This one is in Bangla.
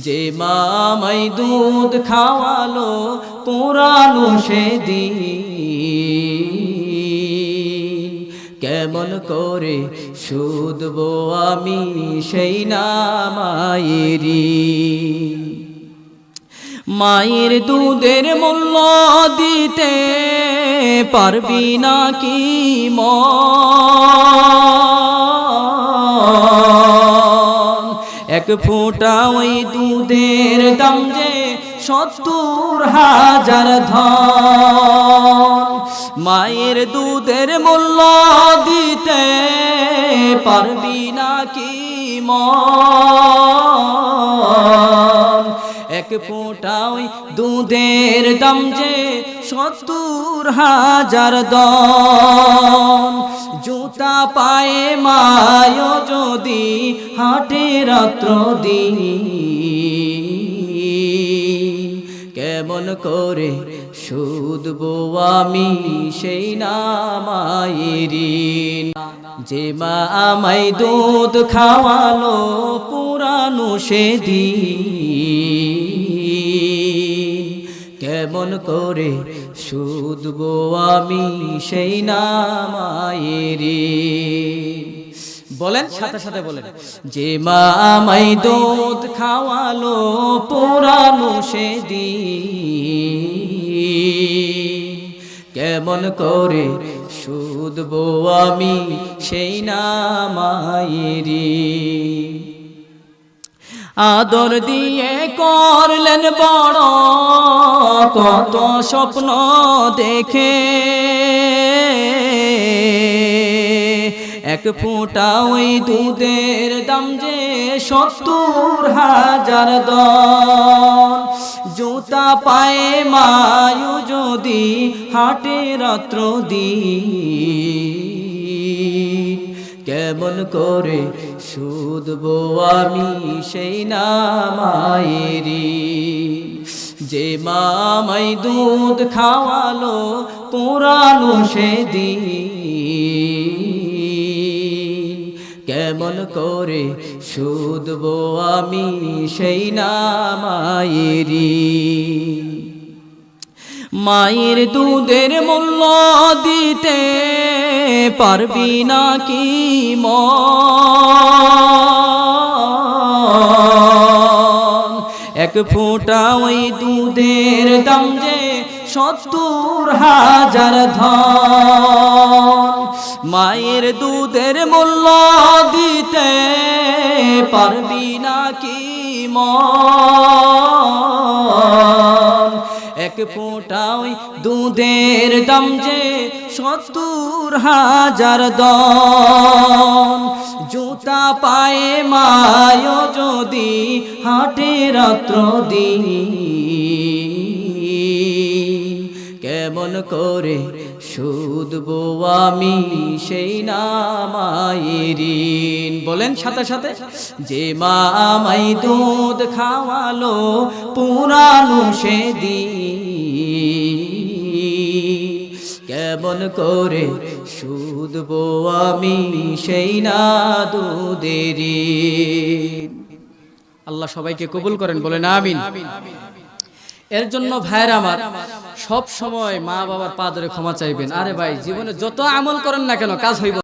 যে মামাই দুধ খাওয়ালো, পুরানো সেদিন। কেমন করে শুধবো আমি সেই না মায়েরি মায়ের দুধের মূল্য দিতে পারবি না কি মন? এক ফোঁটা ওই দুধের দাম যে সত্তর হাজার ধন। মায়ের দুধের মূল্য দিতে পারবি না কি এক ফোঁটা ওই দুধের দাম যে সত্তর হাজার দন জুতা পায়ে মায় যদি হাটে রাত্র দিন। কেমন করে শুধবো আমি সেই নামায়েরি যে মা আমায় দুধ খাওয়ালো পুরানো সেদিন। কেমন করে শুধবো আমি সেই নামায়েরি। বলেন, সাথে সাথে বলেন। যে মা আমায় দুধ খাওয়ালো পুরানো সেদিন। কেমন করে শুধবো আমি সেই নামায়েরি। আদর দিয়ে করলেন বড়, কত স্বপ্ন দেখে। এক ফোঁটা ওই দুধের দাম যে সত্তর হাজার দন জুতা পায়ে মায়ু যদি হাটে রাত্র দিন, কেমন করে শুধবো আমি সেই নামায়েরি। যে মামাই দুধ খাওয়ালো পুরানো সেদিন। কেমন করে শুধবো আমি সেই নামায়েরি। মায়ের দুধের মূল্য দিতে পারবি না কি মন ফোঁটা ওই দুধের দাম যে সত্তর হাজার ধন। মায়ের দুধের মূল্য দিতে পারবি না কি মন? এক ফোঁটা ওই দুধের দাম যে সত্তর হাজার দন জুতা পায়ে হাটে রাত্র দিন। কেমন করে শুধবো আমি সেই নামায়েরিন বলেন সাথে সাথে, যে মা আমায় দুধ খাওয়ালো পুরানো সেদিন। কেমন করে শুধবো আমি সেই না দুধেরি আল্লাহ সবাইকে কবুল করেন বলে না আমিন। এর জন্য ভাইয়ের আমার সব সময় মা বাবার পা ধরে ক্ষমা চাইবেন। আরে ভাই, জীবনে যত আমল করেন না কেন, কাজ হইব